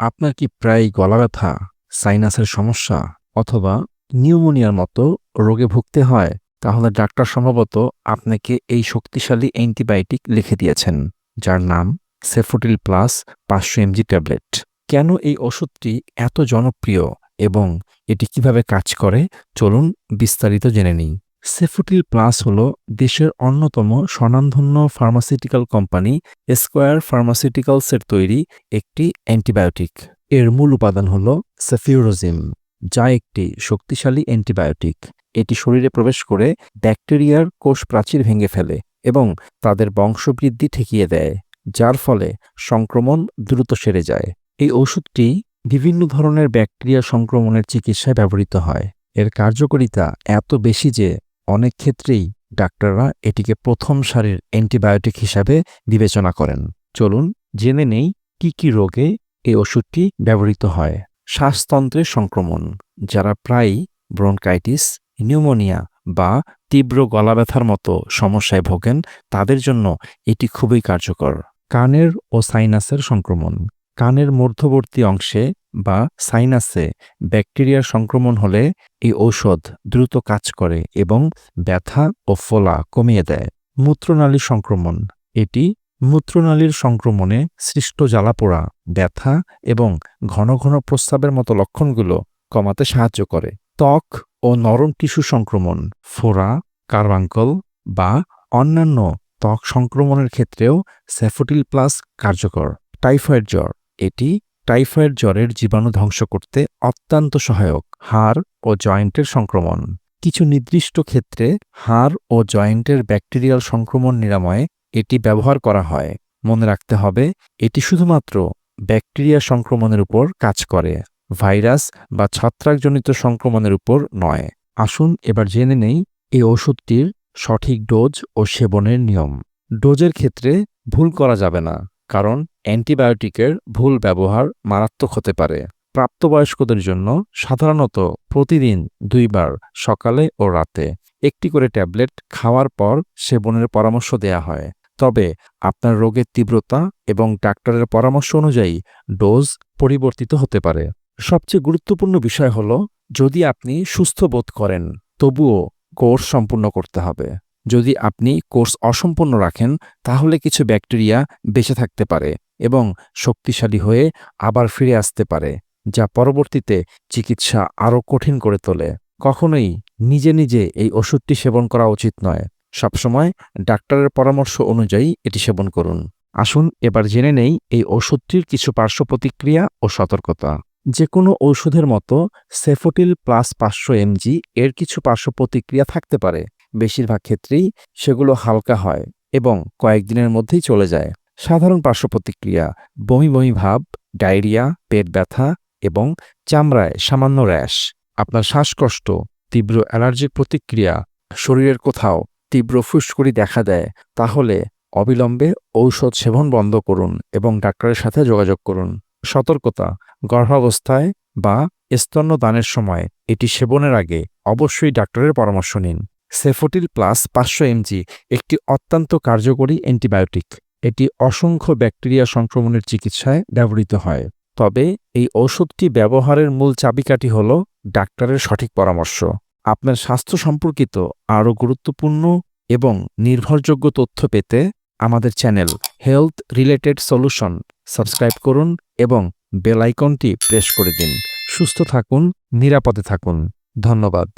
আপনার কি প্রায় গলা ব্যথা সাইনাসের সমস্যা অথবা নিউমোনিয়ার মতো রোগে ভুগতে হয়? তাহলে ডাক্তার সম্ভবত আপনাকে এই শক্তিশালী অ্যান্টিবায়োটিক লিখে দিয়েছেন, যার নাম সেফোটিল প্লাস পাঁচশো এমজি ট্যাবলেট। কেন এই ওষুধটি এত জনপ্রিয় এবং এটি কীভাবে কাজ করে? চলুন বিস্তারিত জেনে নিই। সেফোটিল প্লাস হল দেশের অন্যতম স্বনামধন্য ফার্মাসিউটিক্যাল কোম্পানি স্কোয়ার ফার্মাসিউটিক্যালসের তৈরি একটি অ্যান্টিবায়োটিক। এর মূল উপাদান হল সেফিউরোজিম, যা একটি শক্তিশালী অ্যান্টিবায়োটিক। এটি শরীরে প্রবেশ করে ব্যাকটেরিয়ার কোষ প্রাচীর ভেঙে ফেলে এবং তাদের বংশবৃদ্ধি ঠেকিয়ে দেয়, যার ফলে সংক্রমণ দ্রুত সেরে যায়। এই ওষুধটি বিভিন্ন ধরনের ব্যাকটেরিয়া সংক্রমণের চিকিৎসায় ব্যবহৃত হয়। এর কার্যকারিতা এত বেশি যে অনেক ক্ষেত্রেই ডাক্তাররা এটিকে প্রথম সারির অ্যান্টিবায়োটিক হিসাবে বিবেচনা করেন। চলুন জেনে নেই কি কি রোগে এই ওষুধটি ব্যবহৃত হয়। শ্বাসতন্ত্রের সংক্রমণ, যারা প্রায়ই ব্রনকাইটিস, নিউমোনিয়া বা তীব্র গলা ব্যথার মতো সমস্যায় ভোগেন, তাদের জন্য এটি খুবই কার্যকর। কানের ও সাইনাসের সংক্রমণ কানের মধ্যবর্তী অংশে বা সাইনাসে ব্যাকটেরিয়ার সংক্রমণ হলে এই ঔষধ দ্রুত কাজ করে এবং ব্যথা ও ফোলা কমিয়ে দেয়। মূত্রনালী সংক্রমণ। এটি মূত্রনালীর সংক্রমণে সৃষ্ট জ্বালাপোড়া, ব্যথা এবং ঘন ঘন প্রস্রাবের মতো লক্ষণগুলো কমাতে সাহায্য করে। ত্বক ও নরম টিস্যু সংক্রমণ, ফোড়া, কার্বাঙ্কল বা অন্যান্য ত্বক সংক্রমণের ক্ষেত্রেও স্যাফোটিল প্লাস কার্যকর। টাইফয়েড জ্বর। এটি টাইফয়েড জ্বরের জীবাণু ধ্বংস করতে অত্যন্ত সহায়ক হাড় ও জয়েন্টের সংক্রমণ। কিছু নির্দিষ্ট ক্ষেত্রে হাড় ও জয়েন্টের ব্যাকটেরিয়াল সংক্রমণ নিরাময়ে এটি ব্যবহার করা হয়। মনে রাখতে হবে, এটি শুধুমাত্র ব্যাকটেরিয়া সংক্রমণের উপর কাজ করে, ভাইরাস বা ছত্রাকজনিত সংক্রমণের উপর নয়। আসুন এবার জেনে নেই এই ওষুধটির সঠিক ডোজ ও সেবনের নিয়ম। ডোজের ক্ষেত্রে ভুল করা যাবে না, কারণ অ্যান্টিবায়োটিকের ভুল ব্যবহার মারাত্মক হতে পারে। প্রাপ্তবয়স্কদের জন্য সাধারণত প্রতিদিন দুইবার সকালে ও রাতে একটি করে ট্যাবলেট খাওয়ার পর সেবনের পরামর্শ দেয়া হয়। তবে আপনার রোগের তীব্রতা এবং ডাক্তারের পরামর্শ অনুযায়ী ডোজ পরিবর্তিত হতে পারে। সবচেয়ে গুরুত্বপূর্ণ বিষয় হল, যদি আপনি সুস্থ বোধ করেন, তবুও কোর্স সম্পূর্ণ করতে হবে। যদি আপনি কোর্স অসম্পূর্ণ রাখেন, তাহলে কিছু ব্যাকটেরিয়া বেঁচে থাকতে পারে। এবং শক্তিশালী হয়ে আবার ফিরে আসতে পারে, যা পরবর্তীতে চিকিৎসা আরও কঠিন করে তোলে। কখনোই নিজে নিজে এই ওষুধটি সেবন করা উচিত নয়। সবসময় ডাক্তারের পরামর্শ অনুযায়ী এটি সেবন করুন। আসুন এবার জেনে নেই এই ওষুধটির কিছু পার্শ্ব প্রতিক্রিয়া ও সতর্কতা। যে কোনো ঔষধের মতো সেফোটিল প্লাস পাঁচশো এমজি এর কিছু পার্শ্ব প্রতিক্রিয়া থাকতে পারে। বেশিরভাগ ক্ষেত্রেই সেগুলো হালকা হয় এবং কয়েকদিনের মধ্যেই চলে যায়। সাধারণ পার্শ্ব প্রতিক্রিয়া বমি বমি ভাব, ডায়রিয়া, পেট ব্যথা এবং চামড়ায় সামান্য র্যাশ। আপনার শ্বাসকষ্ট, তীব্র অ্যালার্জিক প্রতিক্রিয়া, শরীরের কোথাও তীব্র ফুসকুড়ি দেখা দেয়, তাহলে অবিলম্বে ঔষধ সেবন বন্ধ করুন এবং ডাক্তারের সাথে যোগাযোগ করুন। সতর্কতা, গর্ভাবস্থায় বা স্তন্যদানের সময় এটি সেবনের আগে অবশ্যই ডাক্তারের পরামর্শ নিন। সেফোটিল প্লাস পাঁচশো এমজি একটি অত্যন্ত কার্যকরী অ্যান্টিবায়োটিক। এটি অসংখ্য ব্যাকটেরিয়া সংক্রমণের চিকিৎসায় ব্যবহৃত হয়। তবে এই ঔষধটি ব্যবহারের মূল চাবিকাঠি হল ডাক্তারের সঠিক পরামর্শ। আপনার স্বাস্থ্য সম্পর্কিত আরও গুরুত্বপূর্ণ এবং নির্ভরযোগ্য তথ্য পেতে আমাদের channel health related solution subscribe করুন এবং বেল আইকনটি প্রেস করে দিন। সুস্থ থাকুন, নিরাপদে থাকুন। ধন্যবাদ।